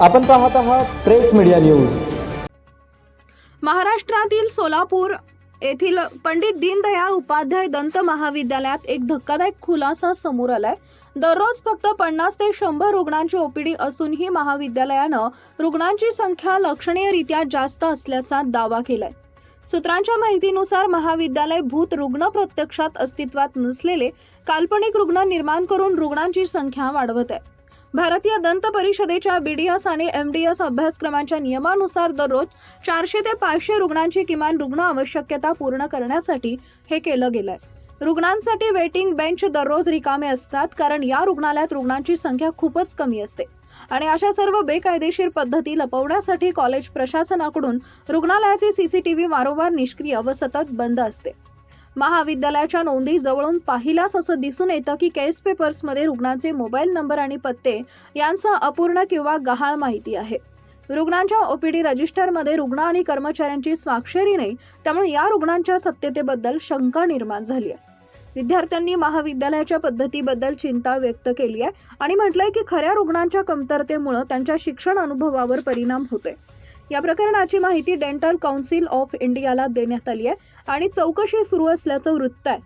आपण पाहत आहात प्रेस मीडिया न्यूज. महाराष्ट्रातील सोलापूर येथील पंडित दीनदयाळ उपाध्याय दंत महाविद्यालयात एक धक्कादायक खुलासा समोर आलाय. दररोज फक्त पन्नास ते शंभर रुग्णांची ओपीडी असूनही महाविद्यालयानं रुग्णांची संख्या लक्षणीयरित्या जास्त असल्याचा दावा केलाय. सूत्रांच्या माहितीनुसार महाविद्यालय भूत रुग्ण प्रत्यक्षात अस्तित्वात नसलेले काल्पनिक रुग्ण निर्माण करून रुग्णांची संख्या वाढवत आहे. भारतीय दंत परिषदेच्या बीडीएस आणि एमडीएस अभ्यासक्रमाच्या नियमानुसार दररोज चारशे ते पाचशे रुग्णांची किमान रुग्ण आवश्यकता पूर्ण करण्यासाठी हे केलं गेलंय. रुग्णांसाठी वेटिंग बेंच दररोज रिकामे असतात कारण या रुग्णालयात रुग्णांची संख्या खूपच कमी असते. आणि अशा सर्व बेकायदेशीर पद्धती लपवण्यासाठी कॉलेज प्रशासनाकडून रुग्णालयाचे सीसीटीव्ही वारंवार निष्क्रिय व सतत बंद असते. महाविद्यालयाच्या नोंदी जवळून पाहिल्यास असं दिसून येतं की केस पेपर्समध्ये रुग्णांचे मोबाईल नंबर आणि पत्ते यांसह अपूर्ण किंवा गहाळ माहिती आहे. रुग्णांच्या ओपीडी रजिस्टरमध्ये रुग्ण आणि कर्मचाऱ्यांची स्वाक्षरी नाही त्यामुळे या रुग्णांच्या सत्यतेबद्दल शंका निर्माण झाली आहे. विद्यार्थ्यांनी महाविद्यालयाच्या पद्धतीबद्दल चिंता व्यक्त केली आहे आणि म्हटलंय की खऱ्या रुग्णांच्या कमतरतेमुळे त्यांच्या शिक्षण अनुभवावर परिणाम होतोय. या प्रकरणाची माहिती डेंटल काउन्सिल ऑफ इंडियाला देण्यात आली आहे आणि चौकशी सुरू असल्याचं वृत्त आहे.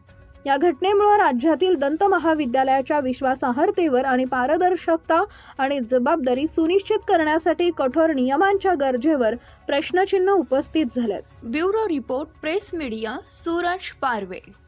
या घटनेमुळे राज्यातील दंत महाविद्यालयाच्या विश्वासार्हतेवर आणि पारदर्शकता आणि जबाबदारी सुनिश्चित करण्यासाठी कठोर नियमांच्या गरजेवर प्रश्नचिन्ह उपस्थित झालेत. Bureau report press media Suraj Parwe.